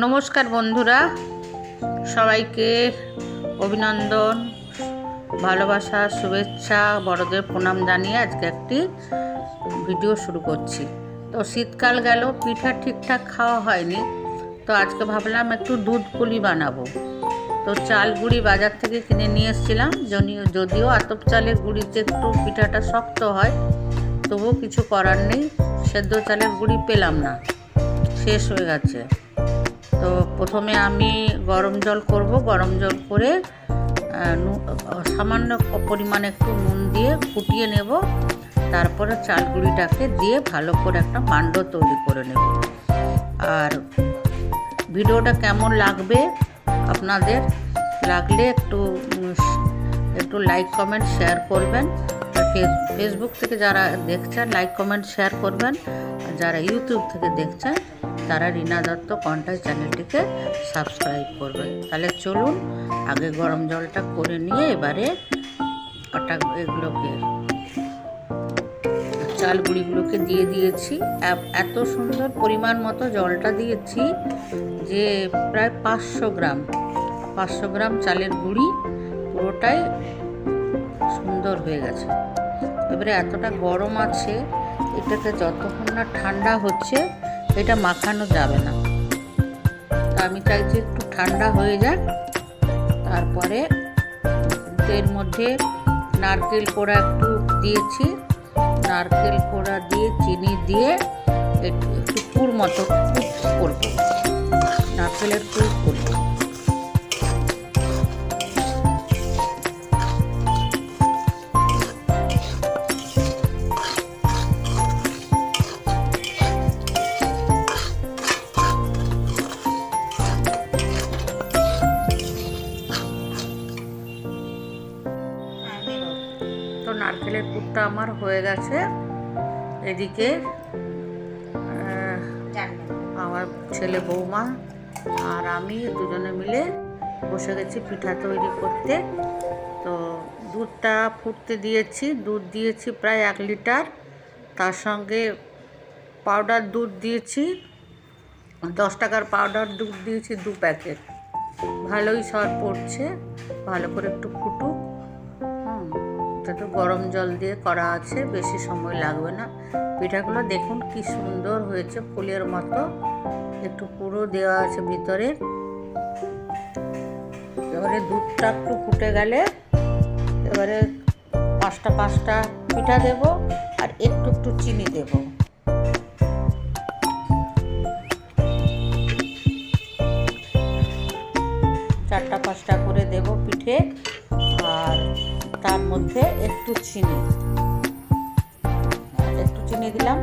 নমস্কার বন্ধুরা। সবাইকে অভিনন্দন, ভালোবাসা, শুভেচ্ছা, বড়দের প্রণাম জানিয়ে আজকে একটি ভিডিও শুরু করছি। তো শীতকাল গেল, পিঠা ঠিকঠাক খাওয়া হয়নি। তো আজকে ভাবলাম একটু দুধ পুলি বানাবো। তো চাল গুঁড়ি বাজার থেকে কিনে নিয়ে এসেছিলাম। যদিও আতপ চালের গুঁড়িতে একটু পিঠাটা শক্ত হয়, তবুও কিছু করার নেই। সেদ্ধ চালের গুঁড়ি পেলাম না। শেষ হয়ে গেছে। তো প্রথমে আমি গরম জল করব, গরম জল করে সামান্য পরিমাণে একটু নুন দিয়ে ফুটিয়ে নেব। তারপরে চাল গুঁড়িটাকে দিয়ে ভালো করে একটা মাণ্ড তৈরি করে নেব। আর ভিডিওটা কেমন লাগবে আপনাদের লাগলে একটু একটু লাইক কমেন্ট শেয়ার করবেন। ফেস- ফেসবুক থেকে যারা দেখছেন লাইক কমেন্ট শেয়ার করবেন। যারা ইউটিউব থেকে দেখছেন তারা রীনা দত্ত কন্টাই চ্যানেলটিকে সাবস্ক্রাইব করবে। তাহলে চলুন, আগে গরম জলটা করে নিয়ে এবারে আটা এগুলোকে, চাল গুঁড়িগুলোকে দিয়ে দিয়েছি। এত সুন্দর পরিমাণ মতো জলটা দিয়েছি যে প্রায় পাঁচশো গ্রাম পাঁচশো গ্রাম চালের গুঁড়ি পুরোটাই সুন্দর হয়ে গেছে। এবারে এতটা গরম আছে, এটাকে যতক্ষণ না ঠান্ডা হচ্ছে এটা মাখানো যাবে না। আমি চাইছি একটু ঠান্ডা হয়ে যাক। তারপরে এর মধ্যে নারকেল কোড়া একটু দিয়েছি। নারকেল কোড়া দিয়ে, চিনি দিয়ে একটু একটু পুর মতো পুর করব। নারকেলের পুর করব। নারকেলের পুরটা আমার হয়ে গেছে। এদিকে আমার ছেলে বৌমা আর আমি দুজনে মিলে বসে গেছি পিঠা তৈরি করতে। তো দুধটা ফুটতে দিয়েছি, দুধ দিয়েছি প্রায় এক লিটার। তার সঙ্গে পাউডার দুধ দিয়েছি, দশ টাকার পাউডার দুধ দিয়েছি দু প্যাকেট। ভালোই সর পড়ছে, ভালো করে একটু ফুটুক। এটা তো গরম জল দিয়ে করা আছে, বেশি সময় লাগবে না। পিঠাগুলো দেখুন কি সুন্দর হয়েছে, ফুলের মতো। একটু পুরো দেওয়া আছে ভিতরে। এবারে দুধটা একটু ফুটে গেলে এবারে পাঁচটা পাঁচটা পিঠা দেব আর একটু একটু চিনি দেব। চারটা পাঁচটা করে দেব পিঠে। মধ্যে একটু চিনি। একটু চিনি দিলাম।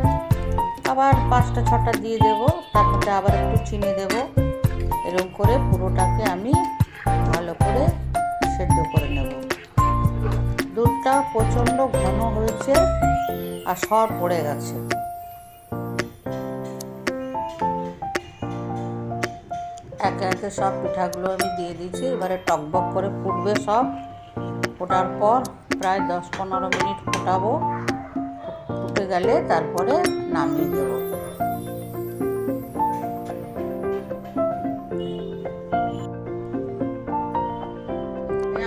আবার পাঁচটা, ছটা দিয়ে দেব। তার মধ্যে আবার একটু চিনি দেব। এরকম করে পুরোটাকে আমি ভালো করে সেদ্ধ করে নেব। দুধটা প্রচণ্ড ঘন হয়েছে আর সর পড়ে গেছে। একে একে সব পিঠাগুলো আমি দিয়ে দিয়েছি। এবারে টকবক করে ফুটবে সব। ফোটার পর প্রায় দশ পনেরো মিনিট ফোটাবো। ফুটে গেলে তারপরে নামিয়ে দেবো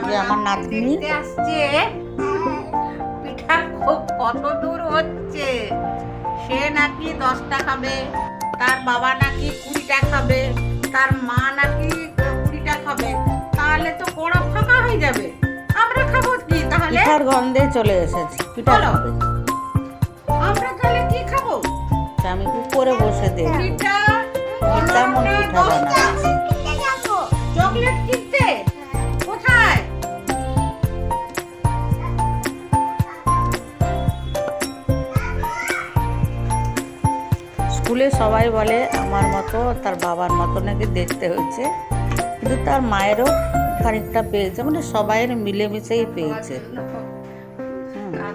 যে আমার নাতনি। আসছে। পিঠা খুব কত দূর হচ্ছে। সে নাকি দশটা খাবে। তার বাবা নাকি গন্ধে চলে এসেছে। পিঠা। খাবে আমরা তাহলে কি খাব? আমি উপরে বসে দেবো। পিঠা তেমন পিঠা বানাবো। চকলেট কিনতে? কোথায়? স্কুলে সবাই বলে আমার মতো তার বাবার মতো নাকি দেখতে হয়েছে। কিন্তু তার মায়েরও খানিকটা পেয়েছে মানে সবাইয়ের মিলেমিশেই পেয়েছে।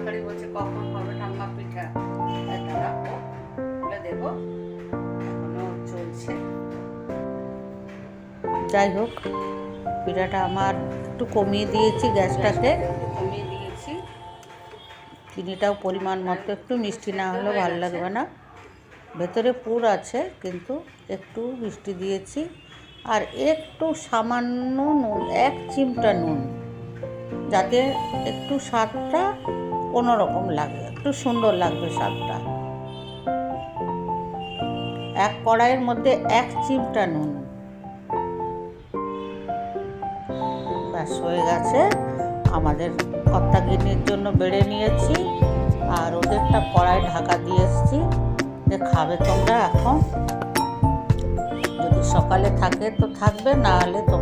তাড়াতাড়ি বলছে কখন হবে ঠাম্মা পিঠা? একটা রাখো বলে দেবো এখনও চলছে। যাই হোক পিঠাটা আমার একটু কমিয়ে দিয়েছি গ্যাসটাকে কমিয়ে দিয়েছি। চিনিটাও পরিমাণ মতো একটু মিষ্টি না হলেও ভালো লাগবে না। ভেতরে পুর আছে কিন্তু একটু মিষ্টি দিয়েছি। আর একটু সামান্য নুন এক চিমটা নুন যাতে একটু স্বাদটা অন্যরকম লাগে একটু সুন্দর লাগবে স্বাদটা। এক কড়াইয়ের মধ্যে এক চিমটা নুন। ব্যাস, হয়ে গেছে। আমাদের কর্তাগিনীর জন্য বেড়ে নিয়েছি। আর ওদেরটা কড়াই ঢাকা দিয়ে এসছি। যে খাবে তোমরা এখন। যদি সকালে থাকে তো থাকবে, না হলে তো